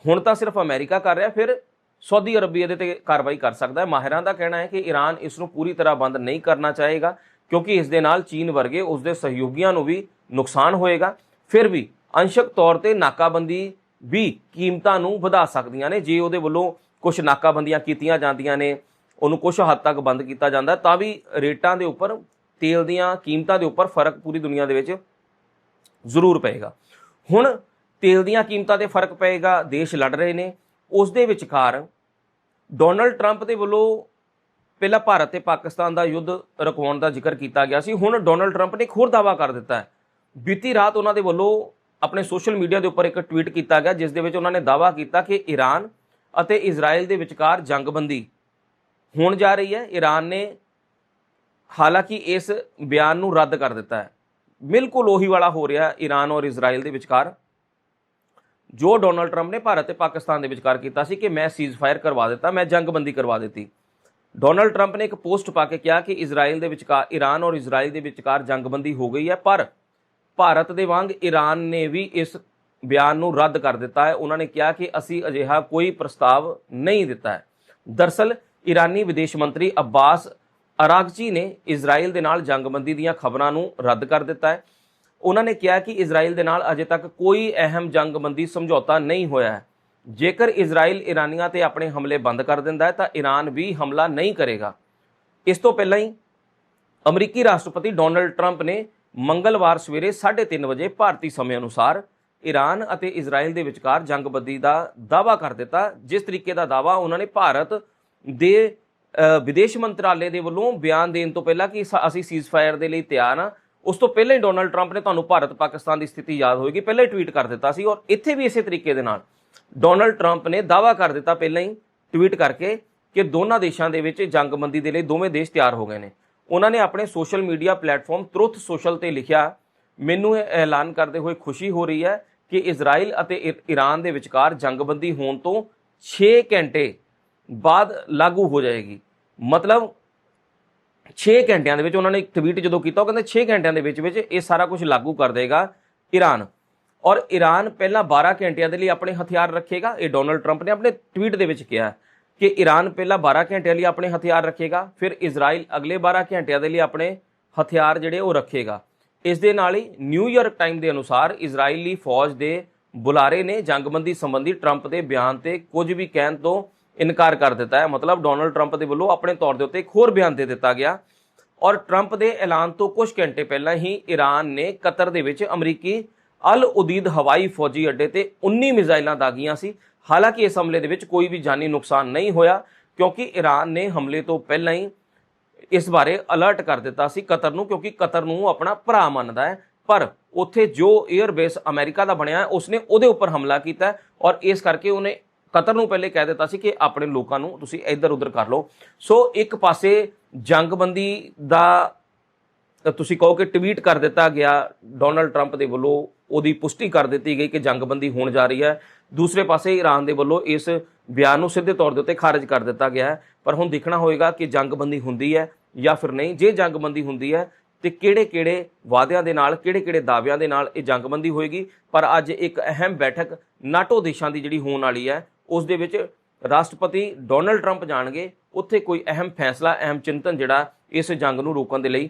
ਹੁਣ ਤਾਂ ਸਿਰਫ ਅਮਰੀਕਾ ਕਰ ਰਿਹਾ, ਫਿਰ ਸਾਊਦੀ ਅਰਬ ਵੀ ਇਹਦੇ ਤੇ ਕਾਰਵਾਈ ਕਰ ਸਕਦਾ ਹੈ। ਮਾਹਿਰਾਂ ਦਾ ਕਹਿਣਾ ਹੈ ਕਿ ਈਰਾਨ ਇਸ ਨੂੰ ਪੂਰੀ ਤਰ੍ਹਾਂ ਬੰਦ ਨਹੀਂ ਕਰਨਾ ਚਾਹੇਗਾ, ਕਿਉਂਕਿ ਇਸ ਦੇ ਨਾਲ ਚੀਨ ਵਰਗੇ ਉਸ ਦੇ ਸਹਿਯੋਗੀਆਂ ਨੂੰ ਵੀ ਨੁਕਸਾਨ ਹੋਏਗਾ। ਫਿਰ ਵੀ ਅੰਸ਼ਕ ਤੌਰ ਤੇ ਨਾਕਾਬੰਦੀ ਵੀ ਕੀਮਤਾਂ ਨੂੰ ਵਧਾ ਸਕਦੀਆਂ ਨੇ। ਜੇ ਉਹਦੇ ਵੱਲੋਂ ਕੁਝ ਨਾਕਾਬੰਦੀਆਂ ਕੀਤੀਆਂ ਜਾਂਦੀਆਂ ਨੇ, ਉਹਨੂੰ ਕੁਝ ਹੱਦ ਤੱਕ ਬੰਦ ਕੀਤਾ ਜਾਂਦਾ, ਤਾਂ ਵੀ ਰੇਟਾਂ ਦੇ ਉੱਪਰ, ਤੇਲ ਦੀਆਂ ਕੀਮਤਾਂ ਦੇ ਉੱਪਰ ਫ਼ਰਕ ਪੂਰੀ ਦੁਨੀਆ ਦੇ ਵਿੱਚ ਜ਼ਰੂਰ ਪਏਗਾ। ਹੁਣ ਤੇਲ ਦੀਆਂ ਕੀਮਤਾਂ ਤੇ ਫ਼ਰਕ ਪਏਗਾ, ਦੇਸ਼ ਲੜ ਰਹੇ ਨੇ। ਉਸ ਦੇ ਵਿਚਕਾਰ ਡੋਨਲਡ ਟਰੰਪ ਦੇ ਵੱਲੋਂ ਪਹਿਲਾਂ ਭਾਰਤ ਤੇ ਪਾਕਿਸਤਾਨ ਦਾ ਯੁੱਧ ਰੁਕਵਾਉਣ ਦਾ ਜ਼ਿਕਰ ਕੀਤਾ ਗਿਆ ਸੀ। ਹੁਣ ਡੋਨਲਡ ਟਰੰਪ ਨੇ ਇੱਕ ਹੋਰ ਦਾਅਵਾ ਕਰ ਦਿੱਤਾ ਹੈ। ਬੀਤੀ ਰਾਤ ਉਹਨਾਂ ਦੇ ਵੱਲੋਂ ਆਪਣੇ ਸੋਸ਼ਲ ਮੀਡੀਆ ਦੇ ਉੱਪਰ ਇੱਕ ਟਵੀਟ ਕੀਤਾ ਗਿਆ, ਜਿਸ ਦੇ ਵਿੱਚ ਉਹਨਾਂ ਨੇ ਦਾਅਵਾ ਕੀਤਾ ਕਿ ਈਰਾਨ ਅਤੇ ਇਜ਼ਰਾਈਲ ਦੇ ਵਿਚਕਾਰ ਜੰਗਬੰਦੀ ਹੋਣ ਜਾ ਰਹੀ ਹੈ। ਈਰਾਨ ਨੇ ਹਾਲਾਂਕਿ ਇਸ ਬਿਆਨ ਨੂੰ ਰੱਦ ਕਰ ਦਿੱਤਾ ਹੈ। ਬਿਲਕੁਲ ਉਹੀ ਵਾਲਾ ਹੋ ਰਿਹਾ ਈਰਾਨ ਔਰ ਇਜ਼ਰਾਈਲ ਦੇ ਵਿਚਕਾਰ, ਜੋ ਡੋਨਲਡ ਟਰੰਪ ਨੇ ਭਾਰਤ ਤੇ ਪਾਕਿਸਤਾਨ ਦੇ ਵਿਚਕਾਰ ਕੀਤਾ ਸੀ ਕਿ ਮੈਂ ਸੀਜ਼ਫਾਇਰ ਕਰਵਾ ਦਿੱਤਾ, ਮੈਂ ਜੰਗਬੰਦੀ ਕਰਵਾ ਦਿੱਤੀ। ਡੋਨਲਡ ਟਰੰਪ ਨੇ ਇੱਕ ਪੋਸਟ ਪਾ ਕੇ ਕਿਹਾ ਕਿ ਇਜ਼ਰਾਈਲ ਦੇ ਵਿਚਕਾਰ ਈਰਾਨ ਔਰ ਇਜ਼ਰਾਈਲ ਦੇ ਵਿਚਕਾਰ ਜੰਗਬੰਦੀ ਹੋ ਗਈ ਹੈ, ਪਰ ਭਾਰਤ ਦੇ ਵਾਂਗ ਈਰਾਨ ਨੇ ਵੀ ਇਸ ਬਿਆਨ ਨੂੰ ਰੱਦ ਕਰ ਦਿੱਤਾ ਹੈ। ਉਹਨਾਂ ਨੇ ਕਿਹਾ ਕਿ ਅਸੀਂ ਅਜਿਹਾ ਕੋਈ ਪ੍ਰਸਤਾਵ ਨਹੀਂ ਦਿੱਤਾ ਹੈ। ਦਰਸਲ ਈਰਾਨੀ ਵਿਦੇਸ਼ ਮੰਤਰੀ ਅબ્ਬਾਸ ਅਰਾਗਚੀ ਨੇ ਇਜ਼ਰਾਈਲ ਦੇ ਨਾਲ ਜੰਗਬੰਦੀ ਦੀਆਂ ਖਬਰਾਂ ਨੂੰ ਰੱਦ ਕਰ ਦਿੱਤਾ ਹੈ। ਉਹਨਾਂ ਨੇ ਕਿਹਾ ਕਿ ਇਜ਼ਰਾਈਲ ਦੇ ਨਾਲ ਅਜੇ ਤੱਕ ਕੋਈ ਅਹਿਮ ਜੰਗਬੰਦੀ ਸਮਝੌਤਾ ਨਹੀਂ ਹੋਇਆ ਹੈ। ਜੇਕਰ ਇਜ਼ਰਾਈਲ ਇਰਾਨੀਆਂ ਤੇ ਆਪਣੇ ਹਮਲੇ ਬੰਦ ਕਰ ਦਿੰਦਾ ਹੈ, ਤਾਂ ਈਰਾਨ ਵੀ ਹਮਲਾ ਨਹੀਂ ਕਰੇਗਾ। ਇਸ ਤੋਂ ਪਹਿਲਾਂ ਹੀ ਅਮਰੀਕੀ ਰਾਸ਼ਟਰਪਤੀ ਡੋਨਲਡ ਟਰੰਪ ਨੇ ਮੰਗਲਵਾਰ ਸਵੇਰੇ 3:30 ਵਜੇ ਭਾਰਤੀ ਸਮੇਂ ਅਨੁਸਾਰ ਈਰਾਨ ਅਤੇ ਇਜ਼ਰਾਈਲ ਦੇ ਵਿਚਕਾਰ ਜੰਗਬੰਦੀ ਦਾ ਦਾਅਵਾ ਕਰ ਦਿੱਤਾ, ਜਿਸ ਤਰੀਕੇ ਦਾ ਦਾਅਵਾ ਉਹਨਾਂ ਨੇ ਭਾਰਤ ਦੇ ਵਿਦੇਸ਼ ਮੰਤਰਾਲੇ ਦੇ ਵੱਲੋਂ ਬਿਆਨ ਦੇਣ ਤੋਂ ਪਹਿਲਾਂ ਕਿ ਸ- ਅਸੀਂ ਸੀਜ਼ਫਾਇਰ ਦੇ ਲਈ ਤਿਆਰ ਹਾਂ। ਉਸ ਤੋਂ ਪਹਿਲਾਂ ਹੀ ਡੋਨਲਡ ਟਰੰਪ ਨੇ ਤੁਹਾਨੂੰ ਭਾਰਤ ਪਾਕਿਸਤਾਨ ਦੀ ਸਥਿਤੀ ਯਾਦ ਹੋਏਗੀ, ਪਹਿਲਾਂ ਹੀ ਟਵੀਟ ਕਰ ਦਿੱਤਾ ਸੀ ਔਰ ਇੱਥੇ ਵੀ ਇਸੇ ਤਰੀਕੇ ਦੇ ਨਾਲ ਡੋਨਲਡ ਟਰੰਪ ਨੇ ਦਾਅਵਾ ਕਰ ਦਿੱਤਾ ਪਹਿਲਾਂ ਹੀ ਟਵੀਟ ਕਰਕੇ ਕਿ ਦੋਨਾਂ ਦੇਸ਼ਾਂ ਦੇ ਵਿੱਚ ਜੰਗਬੰਦੀ ਦੇ ਲਈ ਦੋਵੇਂ ਦੇਸ਼ ਤਿਆਰ ਹੋ ਗਏ ਨੇ। ਉਹਨਾਂ ਨੇ ਆਪਣੇ social media platform Truth social ਤੇ ਲਿਖਿਆ। ਮੈਨੂੰ ਇਹ ਐਲਾਨ ਕਰਦੇ ਹੋਏ ਖੁਸ਼ੀ ਹੋ ਰਹੀ ਹੈ ਕਿ ਇਜ਼ਰਾਈਲ ਅਤੇ ਇ- ਈਰਾਨ ਦੇ ਵਿਚਕਾਰ ਜੰਗਬੰਦੀ ਹੋਣ ਤੋਂ 6 ਘੰਟੇ ਬਾਅਦ ਲਾਗੂ ਹੋ ਜਾਏਗੀ। ਮਤਲਬ 6 ਘੰਟਿਆਂ ਦੇ ਵਿੱਚ ਉਹਨਾਂ ਨੇ ਇੱਕ ਟਵੀਟ ਜਦੋਂ ਕੀਤਾ, ਉਹ ਕਹਿੰਦੇ 6 ਘੰਟਿਆਂ ਦੇ ਵਿੱਚ ਵਿੱਚ ਇਹ ਸਾਰਾ ਕੁਝ ਲਾਗੂ ਕਰ ਦੇਗਾ ਈਰਾਨ ਔਰ ਈਰਾਨ ਪਹਿਲਾਂ 12 ਘੰਟਿਆਂ ਦੇ ਲਈ ਆਪਣੇ ਹਥਿਆਰ ਰੱਖੇਗਾ, ਇਹ ਡੋਨਲਡ ਟਰੰਪ ਨੇ ਆਪਣੇ ਟਵੀਟ ਦੇ ਵਿੱਚ ਕਿਹਾ। ਕਿ ਈਰਾਨ ਪਹਿਲਾਂ 12 ਘੰਟਿਆਂ ਲਈ ਆਪਣੇ ਹਥਿਆਰ ਰੱਖੇਗਾ, ਫਿਰ ਇਜ਼ਰਾਈਲ ਅਗਲੇ 12 ਘੰਟਿਆਂ ਦੇ ਲਈ ਆਪਣੇ ਹਥਿਆਰ ਜਿਹੜੇ ਉਹ ਰੱਖੇਗਾ। ਇਸ ਦੇ ਨਾਲ ਹੀ ਨਿਊਯਾਰਕ ਟਾਈਮ ਦੇ ਅਨੁਸਾਰ ਇਜ਼ਰਾਈਲੀ ਫੌਜ ਦੇ ਬੁਲਾਰੇ ਨੇ ਜੰਗਬੰਦੀ ਸੰਬੰਧੀ ਟਰੰਪ ਦੇ ਬਿਆਨ ਤੇ ਕੁਝ ਵੀ ਕਹਿਣ ਤੋਂ ਇਨਕਾਰ ਕਰ ਦਿੱਤਾ ਹੈ। ਮਤਲਬ ਡੋਨਲਡ ਟਰੰਪ ਦੇ ਵੱਲੋਂ ਆਪਣੇ ਤੌਰ ਦੇ ਉੱਤੇ ਇੱਕ ਹੋਰ ਬਿਆਨ ਦੇ ਦਿੱਤਾ ਗਿਆ। ਔਰ ਟਰੰਪ ਦੇ ਐਲਾਨ ਤੋਂ ਕੁਝ ਘੰਟੇ ਪਹਿਲਾਂ ਹੀ ਈਰਾਨ ਨੇ ਕਤਰ ਦੇ ਵਿੱਚ ਅਮਰੀਕੀ ਅਲ ਉਦੀਦ ਹਵਾਈ ਫੌਜੀ ਅੱਡੇ ਤੇ 19 ਮਿਜ਼ਾਈਲਾਂ ਦਾਗੀਆਂ ਸੀ। ਹਾਲਾਂਕਿ ਇਸ ਹਮਲੇ ਦੇ ਵਿੱਚ ਕੋਈ ਵੀ ਜਾਨੀ ਨੁਕਸਾਨ ਨਹੀਂ ਹੋਇਆ, ਕਿਉਂਕਿ ਈਰਾਨ ਨੇ ਹਮਲੇ ਤੋਂ ਪਹਿਲਾਂ ਹੀ ਇਸ ਬਾਰੇ ਅਲਰਟ ਕਰ ਦਿੱਤਾ ਸੀ ਕਤਰ ਨੂੰ, ਕਿਉਂਕਿ ਕਤਰ ਨੂੰ ਆਪਣਾ ਭਰਾ ਮੰਨਦਾ ਹੈ। ਪਰ ਉੱਥੇ ਜੋ 에ਅਰ ਬੇਸ ਅਮਰੀਕਾ ਦਾ ਬਣਿਆ ਹੈ, ਉਸਨੇ ਉਹਦੇ ਉੱਪਰ ਹਮਲਾ ਕੀਤਾ ਔਰ ਇਸ ਕਰਕੇ ਉਹਨੇ ਕਤਰ ਨੂੰ ਪਹਿਲੇ ਕਹਿ ਦਿੱਤਾ ਸੀ ਕਿ ਆਪਣੇ ਲੋਕਾਂ ਨੂੰ ਤੁਸੀਂ ਇੱਧਰ ਉੱਧਰ ਕਰ ਲਓ। ਸੋ ਇੱਕ ਪਾਸੇ ਜੰਗਬੰਦੀ ਦਾ ਤੁਸੀਂ ਕਹੋ ਕਿ ਟਵੀਟ ਕਰ ਦਿੱਤਾ ਗਿਆ ਡੋਨਲਡ ਟਰੰਪ ਦੇ ਵੱਲੋਂ ਉਹਦੀ ਪੁਸ਼ਟੀ ਕਰ ਦਿੱਤੀ ਗਈ ਕਿ ਜੰਗਬੰਦੀ ਹੋਣ ਜਾ ਰਹੀ ਹੈ। ਦੂਸਰੇ ਪਾਸੇ ਈਰਾਨ ਦੇ ਵੱਲੋਂ ਇਸ ਬਿਆਨ ਨੂੰ ਸਿੱਧੇ ਤੌਰ ਦੇ ਉੱਤੇ ਖਾਰਜ ਕਰ ਦਿੱਤਾ ਗਿਆ ਹੈ। ਪਰ ਹੁਣ ਦੇਖਣਾ ਹੋਏਗਾ ਕਿ ਜੰਗਬੰਦੀ ਹੁੰਦੀ ਹੈ ਜਾਂ ਫਿਰ ਨਹੀਂ। ਜੇ ਜੰਗਬੰਦੀ ਹੁੰਦੀ ਹੈ, ਤੇ ਕਿਹੜੇ-ਕਿਹੜੇ ਵਾਅਦਿਆਂ ਦੇ ਨਾਲ, ਕਿਹੜੇ-ਕਿਹੜੇ ਦਾਅਵਿਆਂ ਦੇ ਨਾਲ ਇਹ ਜੰਗਬੰਦੀ ਹੋਏਗੀ? ਪਰ ਅੱਜ ਇੱਕ ਅਹਿਮ ਬੈਠਕ ਨਾਟੋ ਦੇਸ਼ਾਂ ਦੀ ਜਿਹੜੀ ਹੋਣ ਵਾਲੀ ਹੈ, ਉਸ ਦੇ ਵਿੱਚ ਰਾਸ਼ਟਰਪਤੀ ਡੋਨਲਡ ਟਰੰਪ ਜਾਣਗੇ। ਉੱਥੇ ਕੋਈ ਅਹਿਮ ਫੈਸਲਾ, ਅਹਿਮ ਚਿੰਤਨ ਜਿਹੜਾ ਇਸ ਜੰਗ ਨੂੰ ਰੋਕਣ ਦੇ ਲਈ